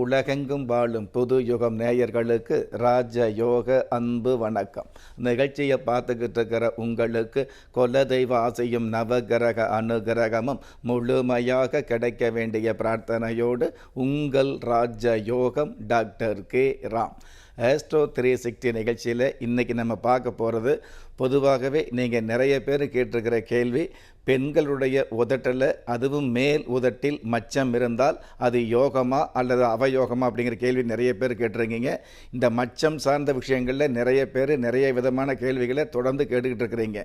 உலகெங்கும் வாழும் புது யுகம் நேயர்களுக்கு ராஜ யோக அன்பு வணக்கம். நிகழ்ச்சியை பார்த்துக்கிட்டு இருக்கிற உங்களுக்கு குலதெய்வ ஆசையும் நவகிரக அனுகிரகமும் முழுமையாக கிடைக்க வேண்டிய பிரார்த்தனையோடு உங்கள் ராஜ யோகம் doctor K. Ram. Astro three sixty நிகழ்ச்சியில் இன்றைக்கி நம்ம பார்க்க போகிறது பொதுவாகவே நீங்கள் நிறைய பேர் கேட்டிருக்கிற கேள்வி பெண்களுடைய உதட்டில் அதுவும் மேல் உதட்டில் மச்சம் இருந்தால் அது யோகமா அல்லது அவயோகமா அப்படிங்கிற கேள்வி நிறைய பேர் கேட்டிருக்கீங்க. இந்த மச்சம் சார்ந்த விஷயங்களில் நிறைய பேர் நிறைய விதமான கேள்விகளை தொடர்ந்து கேட்டுக்கிட்டு இருக்கிறீங்க.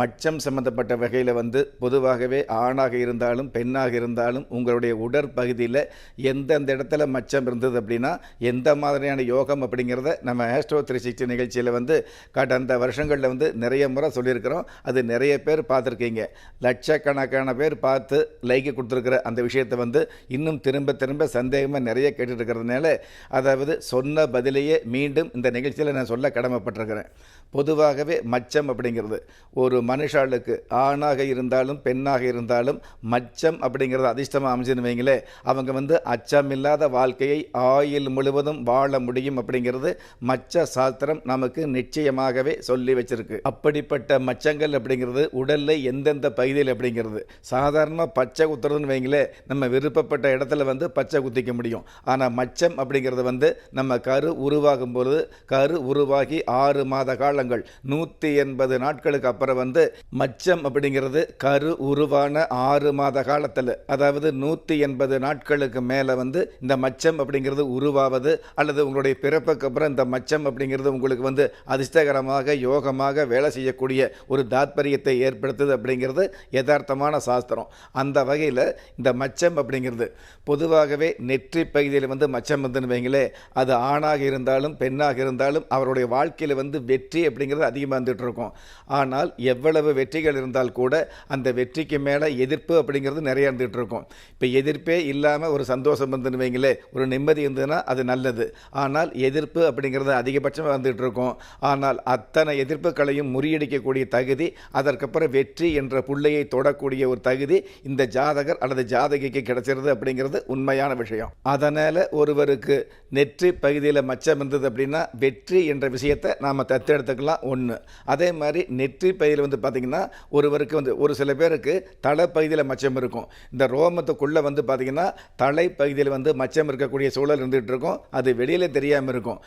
மச்சம் சம்மந்தப்பட்ட வகையில் வந்து பொதுவாகவே ஆணாக இருந்தாலும் பெண்ணாக இருந்தாலும் உங்களுடைய உடற்பகுதியில் எந்தெந்த இடத்துல மச்சம் இருந்தது அப்படின்னா எந்த மாதிரியான யோகம் அப்படிங்கிறத நம்ம ஆஸ்ட்ரோ த்ரீ சிக்ஸ்டி நிகழ்ச்சியில் வந்து கடந்த வருஷங்களில் வந்து நிறைய முறை சொல்லியிருக்கிறோம். அது நிறைய பேர் பார்த்துருக்கீங்க. லட்சக்கணக்கான பேர் பார்த்து லைக்கு கொடுத்துருக்குற அந்த விஷயத்தை வந்து இன்னும் திரும்ப திரும்ப சந்தேகமாக நிறைய கேட்டுட்டு இருக்கிறதுனால அதாவது சொன்ன பதிலையே மீண்டும் இந்த நிகழ்ச்சியில் நான் சொல்ல கடமைப்பட்டிருக்கிறேன். பொதுவாகவே மச்சம் அப்படிங்கிறது. ஒரு மனுஷாளுக்கு ஆணாக இருந்தாலும் பெண்ணாக இருந்தாலும் மச்சம் அப்படிங்கிறது அதிர்ஷ்டமாக அமைச்சுன்னு வைங்களே அவங்க வந்து அச்சமில்லாத வாழ்க்கையை ஆயுள் முழுவதும் வாழ முடியும் அப்படிங்கிறது மச்ச சாஸ்திரம் நமக்கு நிச்சயமாகவே சொல்லி வச்சிருக்கு. அப்படிப்பட்ட மச்சங்கள் அப்படிங்கிறது உடலில் எந்தெந்த பகுதியில் அப்படிங்கிறது. சாதாரணமாக பச்சை குத்துறதுன்னு வைங்களே நம்ம விருப்பப்பட்ட இடத்துல வந்து பச்சை குத்திக்க முடியும். ஆனால் மச்சம் அப்படிங்கிறது வந்து நம்ம கரு உருவாகும் பொழுது கரு உருவாகி ஆறு மாத காலங்கள். நூற்றி எண்பது நாட்களுக்கு அப்புறம் வந்து மச்சம் அப்படிங்கிறது கரு உருவான ஆறு மாத காலத்தில். அதாவது நூற்றி எண்பது நாட்களுக்கு மேலே வந்து இந்த மச்சம் அப்படிங்கிறது உருவாவது அல்லது உங்களுடைய பிறப்புக்கு அப்புறம் இந்த மச்சம் அப்படிங்கிறது உங்களுக்கு வந்து அதிர்ஷ்டகரமாக யோகமாக வேலை செய்யக்கூடிய ஒரு தாத்பரியத்தை ஏற்படுத்துது அப்படிங்கிறது யதார்த்தமான சாஸ்திரம். அந்த வகையில் இந்த மச்சம் அப்படிங்கிறது பொதுவாகவே நெற்றி பகுதியில் வந்து மச்சம் வந்துன்னு வைங்களே அது ஆணாக இருந்தாலும் பெண்ணாக இருந்தாலும் அவருடைய வாழ்க்கையில் வந்து வெற்றி அப்படிங்கிறது அதிகமாக வந்துட்டு இருக்கும். ஆனால் எவ்வளவு வெற்றிகள் இருந்தால் கூட அந்த வெற்றிக்கு மேலே எதிர்ப்பு அப்படிங்கிறது நிறைய இருந்துகிட்டு இருக்கும். இப்போ எதிர்ப்பே இல்லாமல் ஒரு சந்தோஷம் வந்துன்னு வைங்களே ஒரு நிம்மதி இருந்ததுன்னா அது நல்லது. ஆனால் எதிர்ப்பு அப்படிங்கிறது அதிகபட்சமாக வந்துகிட்டு இருக்கும். ஆனால் அத்தனை எதிர்ப்புகளையும் முறியடிக்கக்கூடிய தகுதி அதற்கப்புறம் வெற்றி என்ற புள்ளையை தொடக்கூடிய ஒரு தகுதி இந்த ஜாதகர் அல்லது ஜாதகிக்கு கிடைச்சிருது அப்படிங்கிறது உண்மையான விஷயம். அதனால் ஒருவருக்கு நெற்றி பகுதியில் மச்சம் இருந்தது அப்படின்னா வெற்றி என்ற விஷயத்தை நாம் தத்தெடுத்துக்கலாம். ஒன்று அதே மாதிரி நெற்றி பகுதியில் வந்து பார்த்திங்கன்னா ஒருவருக்கு வந்து ஒரு சில பேருக்கு தலைப்பகுதியில் மச்சம் இருக்கும். இந்த ரோமத்துக்குள்ளே வந்து பார்த்திங்கன்னா தலைப்பகுதியில் வந்து மச்சம் இருக்கக்கூடிய சூழல் இருந்துகிட்டு இருக்கும். அது வெளியில் தெரியாமல் இருக்கும்.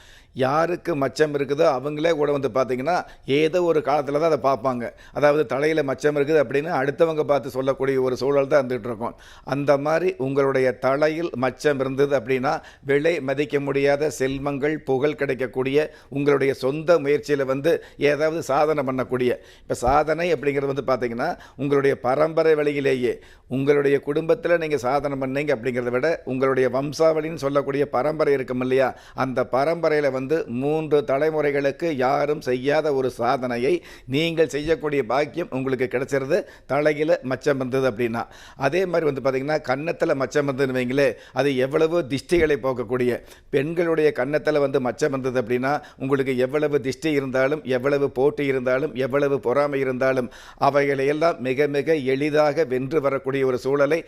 யாருக்கு மச்சம் இருக்குதோ அவங்களே கூட வந்து பார்த்திங்கன்னா ஏதோ ஒரு காலத்தில் தான் அதை பார்ப்பாங்க. அதாவது தலையில் மச்சம் இருக்குது அப்படின்னு அடுத்தவங்க பார்த்து சொல்லக்கூடிய ஒரு சூழல் தான் இருந்துகிட்டு இருக்கும். அந்த மாதிரி உங்களுடைய தலையில் மச்சம் இருந்தது அப்படின்னா விலை மதிக்க முடியாத செல்வங்கள் புகழ் கிடைக்கக்கூடிய உங்களுடைய சொந்த முயற்சியில் வந்து ஏதாவது சாதனை பண்ணக்கூடிய. இப்போ சாதனை அப்படிங்கிறது வந்து பார்த்தீங்கன்னா உங்களுடைய பரம்பரை வழியிலேயே. உங்களுடைய குடும்பத்தில் நீங்கள் சாதனை பண்ணீங்க அப்படிங்கிறத விட உங்களுடைய வம்சாவளின்னு சொல்லக்கூடிய பரம்பரை இருக்கும் இல்லையா? அந்த பரம்பரையில் வந்து மூன்று தலைமுறைகளுக்கு யாரும் செய்யாத ஒரு சாதனையை நீங்கள் செய்யக்கூடிய பாக்கியம் உங்களுக்கு கிடைச்சிருது. தலையில் மச்சம் வந்தது அப்படின்னா. அதே மாதிரி வந்து பார்த்தீங்கன்னா கன்னத்தில் மச்சம் வந்ததுன்னு வைங்களே அது எவ்வளவு திஷ்டிகளை போக்கக்கூடிய. பெண்களுடைய கன்னத்தில் வந்து மச்சம் வந்தது அப்படின்னா உங்களுக்கு எவ்வளவு திஷ்டி இருந்தாலும் எவ்வளவு போட்டி இருந்தாலும் எவ்வளவு பொறாமை இருந்தாலும் அவைகளை எல்லாம் மிக மிக எளிதாக வென்று வரக்கூடிய ஒரு சூழலை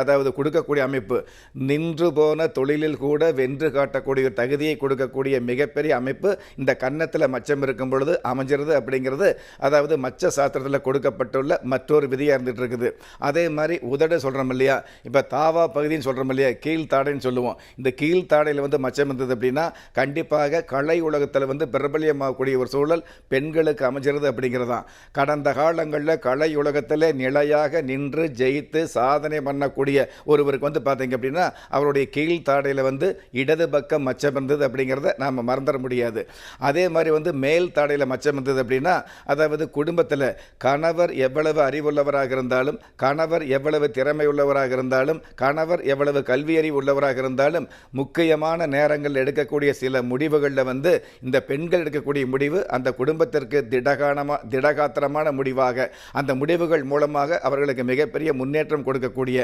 அதாவது கொடுக்கக்கூடிய அமைப்பு. நின்று போன தொழிலில் கூட வென்று காட்டக்கூடிய ஒரு தகுதியை கொடுக்கக்கூடிய மிகப்பெரிய அமைப்பு இந்த கன்னத்தில் மச்சம் இருக்கும் பொழுது அமைஞ்சிருது அப்படிங்கிறது அதாவது மச்ச சாஸ்திரத்தில் கொடுக்கப்பட்டுள்ள மற்றொரு விதியாக இருந்துட்டு இருக்குது. அதே மாதிரி உதடு சொல்கிறோம் இல்லையா? இப்போ தாவா பகுதின்னு சொல்கிறோம் இல்லையா? கீழ்த்தாடைன்னு சொல்லுவோம். இந்த கீழ்த்தாடையில் வந்து மச்சம் இருந்தது அப்படின்னா கண்டிப்பாக கலை உலகத்தில் வந்து பிரபலியமாகக்கூடிய ஒரு சூழல் பெண்களுக்கு அமைஞ்சிருது அப்படிங்கிறது தான் கடந்த காலங்களில் கலை உலகத்தில் நிலையாக நின்று ஜெயித்து சாதனை பண்ணக்கூடிய ஒருவருக்கு வந்து பார்த்தீங்க அப்படின்னா அவருடைய கீழ்த்தாடையில் வந்து இடது பக்கம் மச்சம் இருந்தது அப்படிங்கிறத நாம் மறந்துட முடியாது. அதே மாதிரி வந்து மேல் தாடையில் மச்சம் இருந்தது அப்படின்னா அதாவது குடும்பத்தில் கணவர் எவ்வளவு அறிவுள்ளவராக இருந்தாலும் கணவர் எவ்வளவு திறமை உள்ளவராக இருந்தாலும் கணவர் எவ்வளவு கல்வியறிவு உள்ளவராக இருந்தாலும் முக்கியமான நேரங்கள் எடுக்கக்கூடிய சில முடிவுகளில் வந்து இந்த பெண்கள் எடுக்கக்கூடிய முடிவு அந்த குடும்பத்திற்கு திடகானமாக திடகாத்திரமான முடிவாக அந்த முடிவுகள் மூலமாக அவர்களுக்கு மிகப்பெரிய முன்னேற்றம் கொடுக்கக்கூடிய.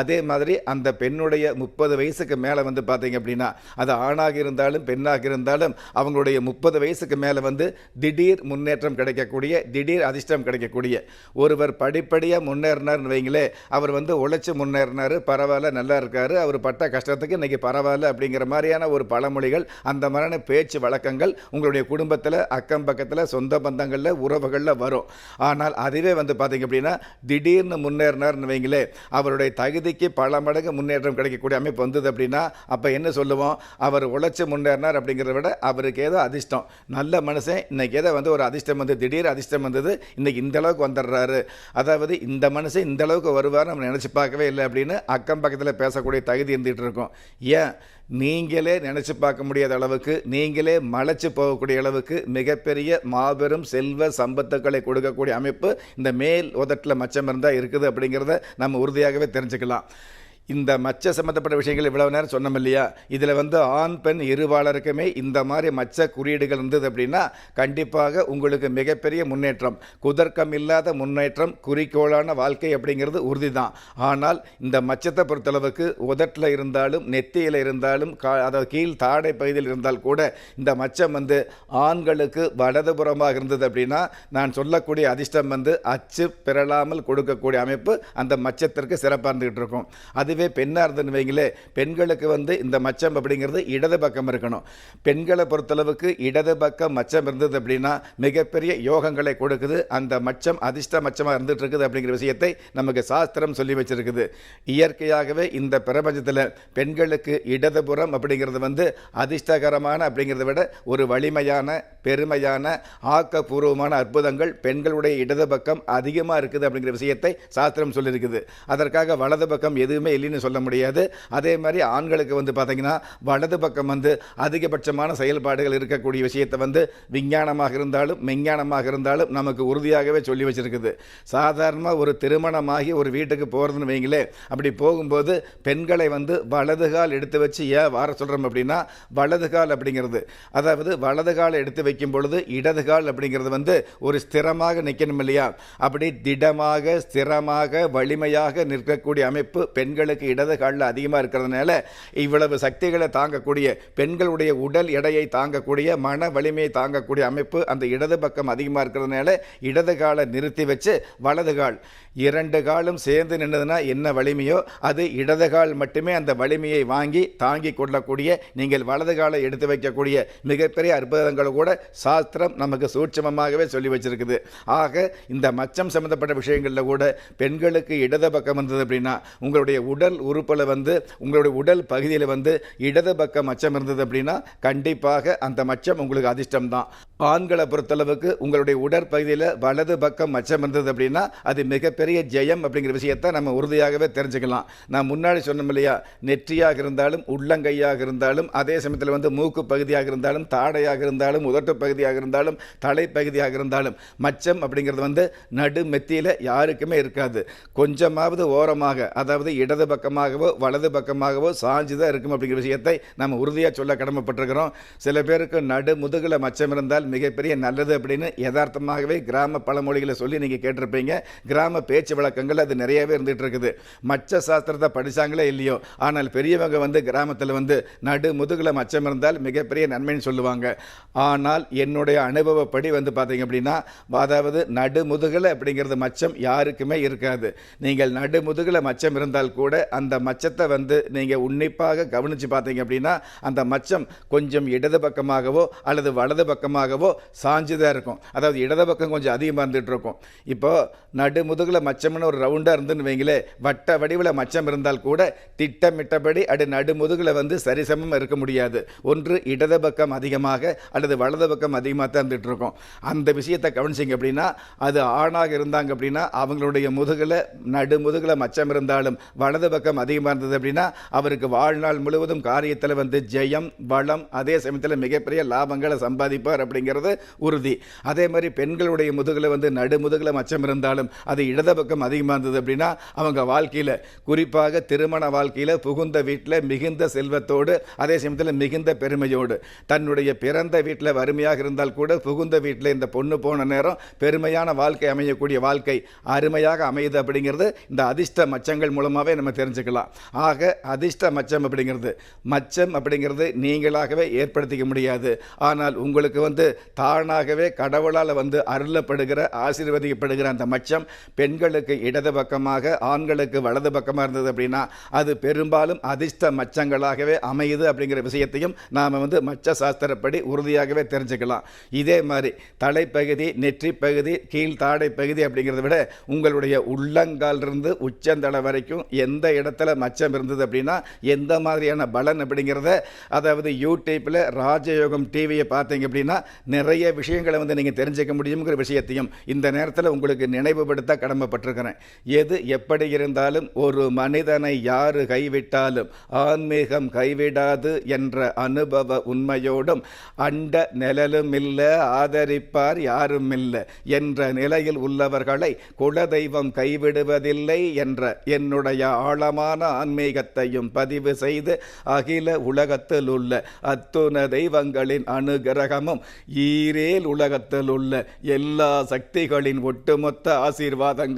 அதே மாதிரி அந்த பெண்ணுடைய முப்பது வயசுக்கு மேலே வந்து பார்த்தீங்க அப்படின்னா அது ஆணாக இருந்தாலும் பெண்ணாக இருந்தாலும் இருந்தாலும் அவங்களுடைய முப்பது வயசுக்கு மேலே வந்து திடீர் முன்னேற்றம் கிடைக்கக்கூடிய திடீர் அதிர்ஷ்டம் கிடைக்கக்கூடிய ஒருவர் படிப்படியாக முன்னேறினார்னு வைங்களே அவர் வந்து உழைச்சி முன்னேறினார் பரவாயில்ல நல்லா இருக்காரு அவர் பட்ட கஷ்டத்துக்கு இன்னைக்கு பரவாயில்ல அப்படிங்கிற மாதிரியான ஒரு பழமொழிகள் அந்த மாதிரியான பேச்சு வழக்கங்கள் உங்களுடைய குடும்பத்தில் அக்கம் பக்கத்தில் சொந்த பந்தங்களில் உறவுகளில் வரும். ஆனால் அதுவே வந்து பார்த்தீங்க அப்படின்னா திடீர்னு முன்னேறினார்னு வைங்களே அவருடைய தகுதிக்கு பல மடங்கு முன்னேற்றம் கிடைக்கக்கூடிய அமைப்பு வந்தது அப்படின்னா அப்போ என்ன சொல்லுவோம்? அவர் உழைச்சி முன்னேறினார் அப்படிங்கிற அப்படிங்கிறத விட அவருக்கு ஏதோ அதிர்ஷ்டம். நல்ல மனுஷன் இன்னைக்கு ஏதோ வந்து ஒரு அதிர்ஷ்டம் வந்து திடீர் அதிர்ஷ்டம் வந்தது இன்னைக்கு இந்த அளவுக்கு வந்துடுறாரு. அதாவது இந்த மனுஷன் இந்த அளவுக்கு வருவார் நம்ம நினச்சி பார்க்கவே இல்லை அப்படின்னு அக்கம் பக்கத்தில் பேசக்கூடிய தகுதி இருந்துகிட்டு இருக்கோம். ஏன்? நீங்களே நினச்சி பார்க்க முடியாத அளவுக்கு நீங்களே மலைச்சு போகக்கூடிய அளவுக்கு மிகப்பெரிய மாபெரும் செல்வ சம்பத்துக்களை கொடுக்கக்கூடிய அமைப்பு இந்த மேல் உதட்டில் மச்சம் இருந்தால் இருக்குது அப்படிங்கிறத நம்ம உறுதியாகவே தெரிஞ்சுக்கலாம். இந்த மச்ச சம்மந்தப்பட்ட விஷயங்கள் இவ்வளவு நேரம் சொன்னோம் இல்லையா? இதில் வந்து ஆண் பெண் இருவாளருக்குமே இந்த மாதிரி மச்ச குறியீடுகள் இருந்தது அப்படின்னா கண்டிப்பாக உங்களுக்கு மிகப்பெரிய முன்னேற்றம். குதர்க்கம் இல்லாத முன்னேற்றம் குறிக்கோளான வாழ்க்கை அப்படிங்கிறது உறுதி தான் ஆனால் இந்த மச்சத்தை பொறுத்தளவுக்கு உதட்டில் இருந்தாலும் நெத்தியில் இருந்தாலும் கா அதாவது கீழ் தாடை பகுதியில் இருந்தால் கூட இந்த மச்சம் வந்து ஆண்களுக்கு வலதுபுறமாக இருந்தது அப்படின்னா நான் சொல்லக்கூடிய அதிர்ஷ்டம் வந்து அச்சு பிறழாமல் கொடுக்கக்கூடிய அமைப்பு அந்த மச்சத்திற்கு சிறப்பாக இருந்துகிட்டு இருக்கும். அது இதுவே பெண்ணாக இருந்ததுன்னு வைங்களே பெண்களுக்கு வந்து இந்த மச்சம் அப்படிங்கிறது இடது பக்கம் இருக்கணும். பெண்களை பொறுத்தளவுக்கு இடது பக்கம் மச்சம் இருந்தது அப்படின்னா மிகப்பெரிய யோகங்களை கொடுக்குது. அந்த மச்சம் அதிர்ஷ்ட மச்சமாக இருந்துட்டு இருக்குது அப்படிங்கிற விஷயத்தை நமக்கு சாஸ்திரம் சொல்லி வச்சிருக்குது. இயற்கையாகவே இந்த பிரபஞ்சத்தில் பெண்களுக்கு இடதுபுறம் அப்படிங்கிறது வந்து அதிர்ஷ்டகரமான அப்படிங்கிறத விட ஒரு வலிமையான பெருமையான ஆக்கப்பூர்வமான அற்புதங்கள் பெண்களுடைய இடது பக்கம் அதிகமாக இருக்குது அப்படிங்கிற விஷயத்தை சாஸ்திரம் சொல்லியிருக்குது. அதற்காக வலது பக்கம் எதுவுமே இல்லை இல்லைன்னு சொல்ல முடியாது. அதே மாதிரி ஆண்களுக்கு வந்து பார்த்தீங்கன்னா வலது பக்கம் வந்து அதிகபட்சமான செயல்பாடுகள் இருக்கக்கூடிய விஷயத்தை வந்து விஞ்ஞானமாக இருந்தாலும் மெஞ்ஞானமாக இருந்தாலும் நமக்கு உறுதியாகவே சொல்லி வச்சிருக்குது. சாதாரணமாக ஒரு திருமணமாகி ஒரு வீட்டுக்கு போகிறதுன்னு வைங்களே அப்படி போகும்போது பெண்களை வந்து வலது கால் எடுத்து வச்சு ஏன் வார சொல்கிறோம் அப்படின்னா வலது கால் அப்படிங்கிறது. அதாவது வலது காலை எடுத்து வைக்கும் பொழுது இடது கால் அப்படிங்கிறது வந்து ஒரு ஸ்திரமாக நிற்கணும் இல்லையா? அப்படி திடமாக ஸ்திரமாக வலிமையாக நிற்கக்கூடிய அமைப்பு பெண்கள் பெண்களுக்கு இடது காலில் அதிகமாக இருக்கிறதுனால இவ்வளவு சக்திகளை தாங்கக்கூடிய பெண்களுடைய உடல் எடையை தாங்கக்கூடிய மன வலிமையை தாங்கக்கூடிய அமைப்பு அந்த இடது பக்கம் அதிகமாக இருக்கிறதுனால இடது காலை நிறுத்தி வச்சு வலது கால். இரண்டு காலும் சேர்ந்து நின்றதுன்னா என்ன வலிமையோ அது இடது கால் மட்டுமே அந்த வலிமையை வாங்கி தாங்கி கொள்ளக்கூடிய நீங்கள் வலது காலை எடுத்து வைக்கக்கூடிய மிகப்பெரிய அற்புதங்களை கூட சாஸ்திரம் நமக்கு சூட்சமமாகவே சொல்லி வச்சிருக்குது. ஆக இந்த மச்சம் சம்பந்தப்பட்ட விஷயங்களில் கூட பெண்களுக்கு இடது பக்கம் இருந்தது அப்படின்னா உங்களுடைய உடல் உறுப்பில் வந்து உங்களுடைய உடல் பகுதியில் வந்து இடது பக்கம் மச்சம் இருந்தது அப்படின்னா கண்டிப்பாக அந்த மச்சம் உங்களுக்கு அதிர்ஷ்டம் தான் ஆண்களை பொறுத்தளவுக்கு உங்களுடைய உடற்பகுதியில் வலது பக்கம் மச்சம் இருந்தது அப்படின்னா அது மிகப்பெரிய ஜெயம் அப்படிங்கிற விஷயத்தை நம்ம உறுதியாகவே தெரிஞ்சுக்கலாம். நான் முன்னாடி சொன்னோம் இல்லையா நெற்றியாக இருந்தாலும் உள்ளங்கையாக இருந்தாலும் அதே சமயத்தில் வந்து மூக்கு பகுதியாக இருந்தாலும் தாடையாக இருந்தாலும் உதட்டு பகுதியாக இருந்தாலும் தலைப்பகுதியாக இருந்தாலும் மச்சம் அப்படிங்கிறது வந்து நடு மெத்தியில் யாருக்குமே இருக்காது. கொஞ்சமாவது ஓரமாக அதாவது இடது பக்கமாகவோ வலது பக்கமாகவோ சாஞ்சு தான் இருக்கும் அப்படிங்கிற விஷயத்தை நம்ம உறுதியாக சொல்ல கடமைப்பட்டிருக்கிறோம். சில பேருக்கு நடு முதுகில் மச்சம் இருந்தால் மிகப்பெரிய நல்லது அப்படின்னு யதார்த்தமாகவே கிராம பழமொழிகளை சொல்லி நீங்கள் கேட்டிருப்பீங்க. கிராம பேச்சு வழக்கங்கள் அது நிறையவே இருந்துகிட்டு இருக்குது. மச்ச சாஸ்திரத்தை படித்தாங்களே இல்லையோ? ஆனால் பெரியவங்க வந்து கிராமத்தில் வந்து நடு முதுகில் மச்சம் இருந்தால் மிகப்பெரிய நன்மைன்னு சொல்லுவாங்க. ஆனால் என்னுடைய அனுபவப்படி வந்து பார்த்தீங்க அப்படின்னா அதாவது நடு முதுகில் அப்படிங்கிறது மச்சம் யாருக்குமே இருக்காது. நீங்கள் நடு முதுகில் மச்சம் இருந்தால் கூட அந்த மச்சத்தை வந்து நீங்கள் உன்னிப்பாக கவனித்து பார்த்தீங்க அப்படின்னா அந்த மச்சம் கொஞ்சம் இடது பக்கமாகவோ அல்லது வலது பக்கமாகவோ சாஞ்சுதான் இருக்கும். அதாவது இடது பக்கம் கொஞ்சம் அதிகமாக இருந்துகிட்டு இருக்கும். இப்போ நடு முதுகில் வடிவில் மச்சம்னு ஒரு ரவுண்டாக இருந்துன்னு வைங்களே வட்ட வடிவில் மச்சம் இருந்தால் கூட திட்டமிட்டபடி அது நடுமுதுகில் வந்து சரிசமம் இருக்க முடியாது. ஒன்று இடது பக்கம் அதிகமாக அல்லது வலது பக்கம் அதிகமாக தான் இருந்துட்டு இருக்கும். அந்த விஷயத்தை கவனிச்சிங்க அப்படின்னா அது ஆணாக இருந்தாங்க அப்படின்னா அவங்களுடைய முதுகில் நடுமுதுகில் மச்சம் இருந்தாலும் வலது பக்கம் அதிகமாக இருந்தது அப்படின்னா அவருக்கு வாழ்நாள் முழுவதும் காரியத்தில் வந்து ஜெயம் வளம் அதே சமயத்தில் மிகப்பெரிய லாபங்களை சம்பாதிப்பார் அப்படிங்கிறது உறுதி. அதே மாதிரி பெண்களுடைய முதுகில் வந்து நடுமுதுகில் மச்சம் இருந்தாலும் அது இடது பக்கம் அதிகமாக இருந்தது அப்படின்னா அவங்க வாழ்க்கையில் குறிப்பாக திருமண வாழ்க்கையில் புகுந்த வீட்டில் மிகுந்த செல்வத்தோடு அதே சமயத்தில் மிகுந்த பெருமையோடு. தன்னுடைய பிறந்த வீட்டில் வறுமையாக இருந்தால் கூட புகுந்த வீட்டில் இந்த பொண்ணு போன நேரம் பெருமையான வாழ்க்கை அமையக்கூடிய வாழ்க்கை அருமையாக அமையுது அப்படிங்கிறது இந்த அதிர்ஷ்ட மச்சங்கள் மூலமாகவே நம்ம தெரிஞ்சுக்கலாம். ஆக அதிர்ஷ்ட மச்சம் அப்படிங்கிறது மச்சம் அப்படிங்கிறது நீங்களாகவே ஏற்படுத்திக்க முடியாது. ஆனால் உங்களுக்கு வந்து தானாகவே கடவுளால் வந்து அருளப்படுகிற ஆசீர்வதிக்கப்படுகிற அந்த மச்சம் பெண் பெண்களுக்கு இடது பக்கமாக ஆண்களுக்கு வலது பக்கமாக இருந்தது அப்படின்னா அது பெரும்பாலும் அதிர்ஷ்ட மச்சங்களாகவே அமையுது அப்படிங்கிற விஷயத்தையும் நாம் வந்து மச்ச சாஸ்திரப்படி உறுதியாகவே தெரிஞ்சுக்கலாம். இதே மாதிரி தலைப்பகுதி நெற்றி பகுதி கீழ் தாடை பகுதி அப்படிங்கிறத விட உங்களுடைய உள்ளங்காலிருந்து உச்சந்தலை வரைக்கும் எந்த இடத்துல மச்சம் இருந்தது அப்படின்னா எந்த மாதிரியான பலன் அப்படிங்கிறத அதாவது யூடியூப்பில் ராஜயோகம் டிவியை பார்த்தீங்க அப்படின்னா நிறைய விஷயங்களை வந்து நீங்கள் தெரிஞ்சுக்க முடியுங்கிற விஷயத்தையும் இந்த நேரத்தில் உங்களுக்கு நினைவுபடுத்த கடமைப்பட்டிருக்கிறேன் எது எப்படி இருந்தாலும் ஒரு மனிதனை யாரு கைவிட்டாலும் ஆன்மீகம் கைவிடாது என்ற அனுபவ உண்மையோடும் அண்ட நிழலும் இல்லை ஆதரிப்பார் யாரும் இல்லை என்ற நிலையில் உள்ளவர்களை குலதெய்வம் கைவிடுவதில்லை என்ற என்னுடைய ஆழமான ஆன்மீகத்தையும் பதிவு செய்து அகில உலகத்தில் உள்ள அத்துண தெய்வங்களின் அனுகிரகமும் ஈரேல் உலகத்தில் உள்ள எல்லா சக்திகளின் ஒட்டுமொத்த ஆசீர்வாதங்கள்